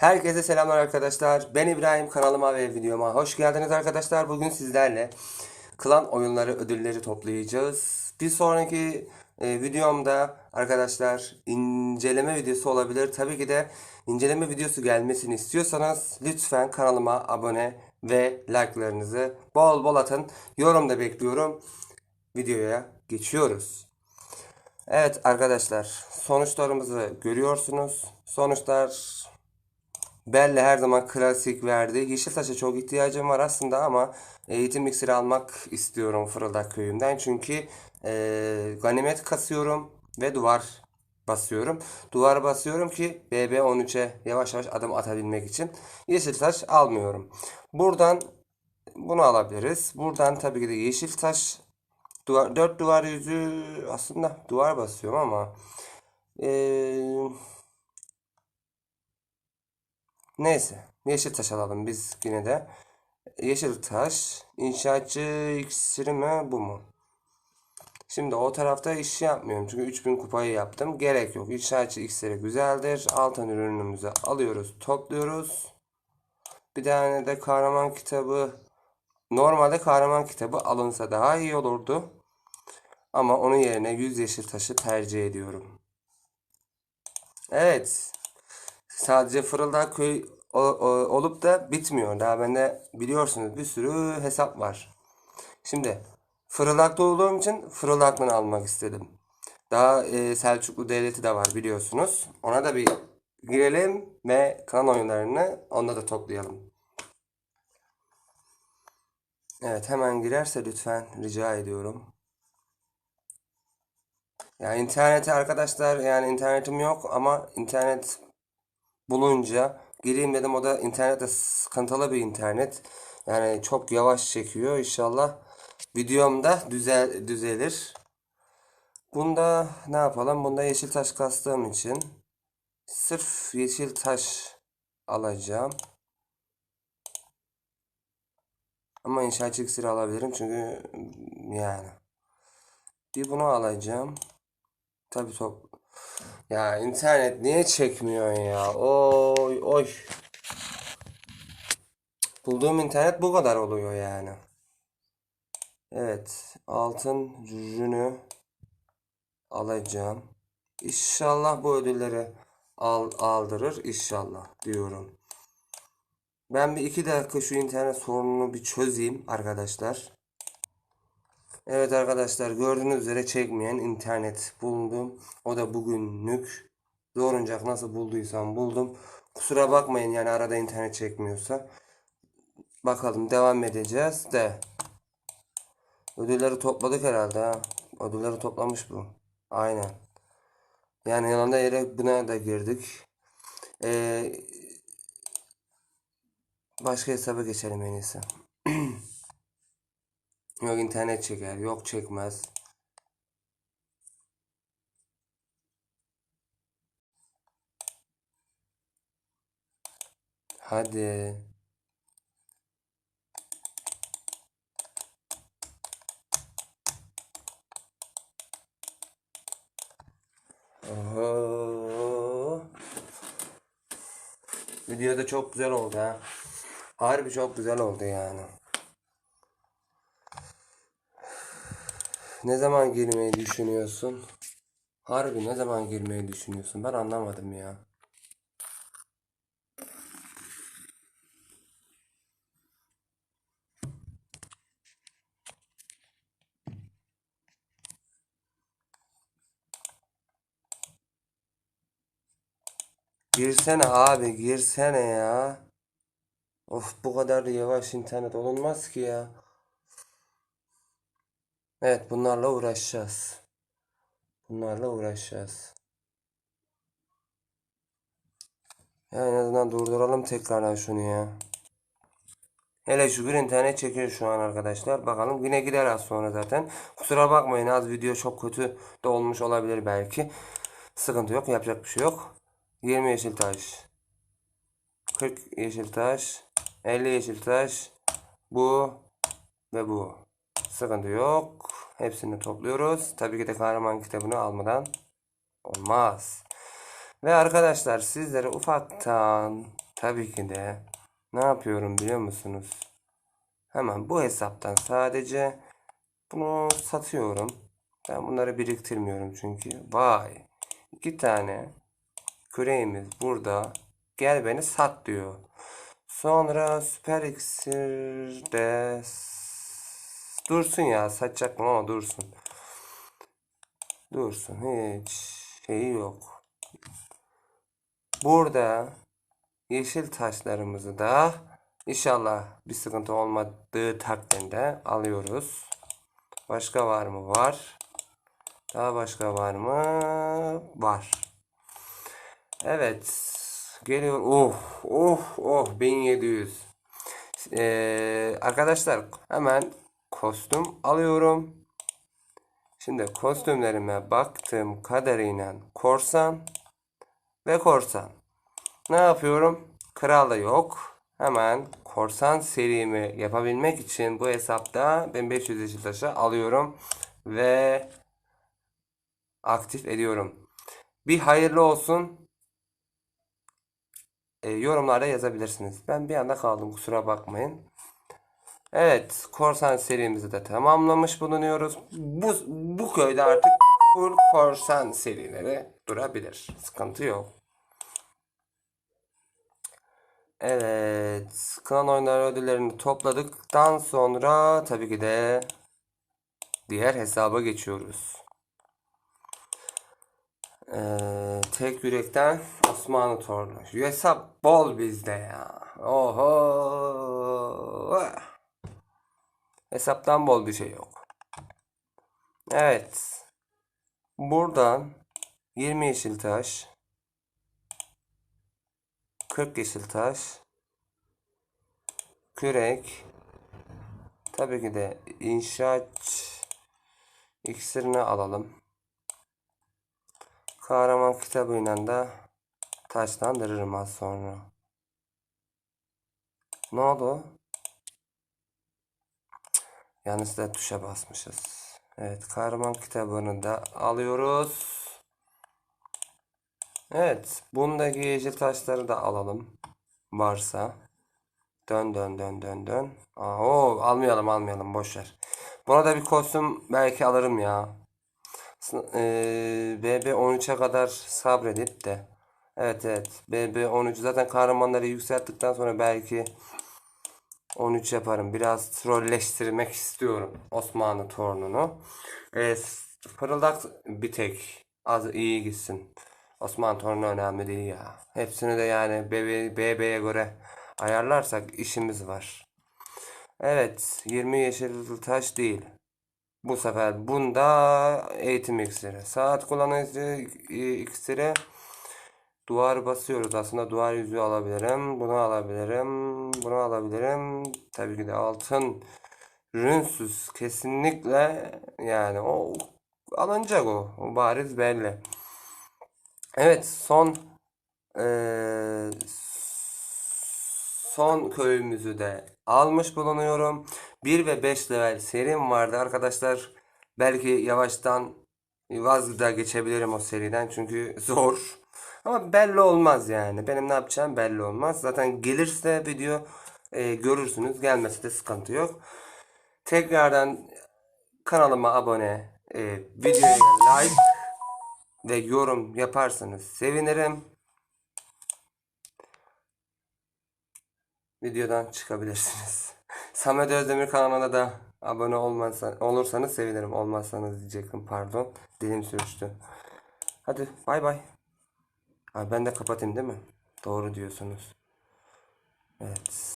Herkese selamlar arkadaşlar. Ben İbrahim kanalıma ve videoma hoş geldiniz arkadaşlar. Bugün sizlerle klan oyunları ödülleri toplayacağız. Bir sonraki e, videomda arkadaşlar inceleme videosu olabilir. Tabii ki de inceleme videosu gelmesini istiyorsanız lütfen kanalıma abone ve like'larınızı bol bol atın. Yorum da bekliyorum. Videoya geçiyoruz. Evet arkadaşlar sonuçlarımızı görüyorsunuz. Sonuçlar Belle her zaman klasik verdi. Yeşiltaş'a çok ihtiyacım var aslında ama eğitim iksiri almak istiyorum Fırıldak köyünden. Çünkü e, ganimet kasıyorum ve duvar basıyorum. Duvar basıyorum ki BB13'e yavaş yavaş adım atabilmek için. Yeşiltaş almıyorum. Buradan bunu alabiliriz. Buradan tabii ki de Yeşiltaş duvar, 4 duvar yüzü aslında duvar basıyorum ama eee Neyse. Yeşil taş alalım biz yine de. Yeşil taş. İnşaatçı iksiri mi bu mu? Şimdi o tarafta iş yapmıyorum. Çünkü 3000 kupayı yaptım. Gerek yok. İnşaatçı iksiri güzeldir. Altın ürünümüzü alıyoruz. Topluyoruz. Bir tane de kahraman kitabı. Normalde kahraman kitabı alınsa daha iyi olurdu. Ama onun yerine 100 yeşil taşı tercih ediyorum. Evet. Sadece Fırıldak köy o- o- olup da bitmiyor. Daha bende biliyorsunuz bir sürü hesap var. Şimdi Fırıldak'ta olduğum için Fırıldak'tan almak istedim. Daha e, Selçuklu Devleti de var biliyorsunuz. Ona da bir girelim ve klan oyunlarını onda da toplayalım. Evet hemen girerse lütfen rica ediyorum. Ya internete arkadaşlar yani internetim yok ama internet bulunca gireyim dedim o da internette sıkıntılı bir internet. Yani çok yavaş çekiyor. İnşallah videomda düzel düzelir. Bunda ne yapalım? Bunda yeşil taş kastığım için sırf yeşil taş alacağım. Ama inşaatçı iksiri alabilirim çünkü yani bir bunu alacağım. Tabii top ya internet niye çekmiyor ya? Oy oy. Bulduğum internet bu kadar oluyor yani. Evet, altın rünü alacağım. İnşallah bu ödülleri al, aldırır inşallah diyorum. Ben bir iki dakika şu internet sorununu bir çözeyim arkadaşlar. Evet arkadaşlar gördüğünüz üzere çekmeyen internet buldum. O da bugünlük. Zoruncak nasıl bulduysam buldum. Kusura bakmayın yani arada internet çekmiyorsa. Bakalım devam edeceğiz de. Ödülleri topladık herhalde ha. Ödülleri toplamış bu. Aynen. Yani yanında yere buna da girdik. Ee, başka hesaba geçelim en iyisi. Yok internet çeker, yok çekmez. Hadi. Oho. Video da çok güzel oldu ha. Harbi çok güzel oldu yani. Ne zaman girmeyi düşünüyorsun? Harbi ne zaman girmeyi düşünüyorsun? Ben anlamadım ya. Girsene abi, girsene ya. Of bu kadar da yavaş internet olunmaz ki ya. Evet bunlarla uğraşacağız. Bunlarla uğraşacağız. Ya en azından durduralım tekrardan şunu ya. Hele şükür internet çekiyor şu an arkadaşlar. Bakalım yine gider az sonra zaten. Kusura bakmayın az video çok kötü de olmuş olabilir belki. Sıkıntı yok yapacak bir şey yok. 20 yeşil taş. 40 yeşil taş. 50 yeşil taş. Bu ve bu. Sıkıntı yok. Hepsini topluyoruz. Tabii ki de kahraman kitabını almadan olmaz. Ve arkadaşlar sizlere ufaktan tabii ki de ne yapıyorum biliyor musunuz? Hemen bu hesaptan sadece bunu satıyorum. Ben bunları biriktirmiyorum çünkü. Vay. iki tane küreğimiz burada. Gel beni sat diyor. Sonra süper iksirde s- dursun ya satacaktım ama dursun. Dursun hiç şeyi yok. Burada yeşil taşlarımızı da inşallah bir sıkıntı olmadığı takdirde alıyoruz. Başka var mı? Var. Daha başka var mı? Var. Evet. Geliyor. Oh, oh, oh. 1700. Ee, arkadaşlar hemen kostüm alıyorum. Şimdi kostümlerime baktığım kadarıyla korsan ve korsan. Ne yapıyorum? Kral yok. Hemen korsan serimi yapabilmek için bu hesapta 1500 yeşil taşı alıyorum ve aktif ediyorum. Bir hayırlı olsun. E, yorumlarda yazabilirsiniz. Ben bir anda kaldım kusura bakmayın. Evet, korsan serimizi de tamamlamış bulunuyoruz. Bu, bu köyde artık full korsan serileri durabilir. Sıkıntı yok. Evet, klan oyunları ödüllerini topladıktan sonra tabii ki de diğer hesaba geçiyoruz. Ee, tek yürekten Osmanlı torunu. Şu hesap bol bizde ya. Oho. Hesaptan bol bir şey yok. Evet. Buradan 20 yeşil taş, 40 yeşil taş, kürek, tabii ki de inşaat iksirini alalım. Kahraman kitabıyla da taşlandırırım az sonra. Ne oldu? Yanlışlıkla tuşa basmışız. Evet, kahraman kitabını da alıyoruz. Evet, bundaki yeşil taşları da alalım. Varsa. Dön dön dön dön dön. Aa, oo, almayalım almayalım boş ver. Buna da bir kostüm belki alırım ya. Eee, BB13'e kadar sabredip de. Evet evet. BB13 zaten kahramanları yükselttikten sonra belki 13 yaparım. Biraz trolleştirmek istiyorum Osmanlı torununu. Ee, fırıldak bir tek az iyi gitsin. Osmanlı torunu önemli değil ya. Hepsini de yani BB, BB'ye göre ayarlarsak işimiz var. Evet, 20 yeşil taş değil. Bu sefer bunda eğitim iksiri. Saat kullanıcı iksiri duvar basıyoruz. Aslında duvar yüzüğü alabilirim. Bunu alabilirim. Bunu alabilirim. Tabii ki de altın rünsüz kesinlikle yani o alınacak o. O bariz belli. Evet son eee, son köyümüzü de almış bulunuyorum. 1 ve 5 level serim vardı arkadaşlar. Belki yavaştan vaz da geçebilirim o seriden çünkü zor. Ama belli olmaz yani. Benim ne yapacağım belli olmaz. Zaten gelirse video e, görürsünüz. Gelmesi de sıkıntı yok. Tekrardan kanalıma abone, e, videoya like ve yorum yaparsanız sevinirim. Videodan çıkabilirsiniz. Samet Özdemir kanalına da abone olmazsa, olursanız sevinirim. Olmazsanız diyecektim pardon. Dilim sürçtü. Hadi bay bay. Abi ben de kapatayım değil mi? Doğru diyorsunuz. Evet.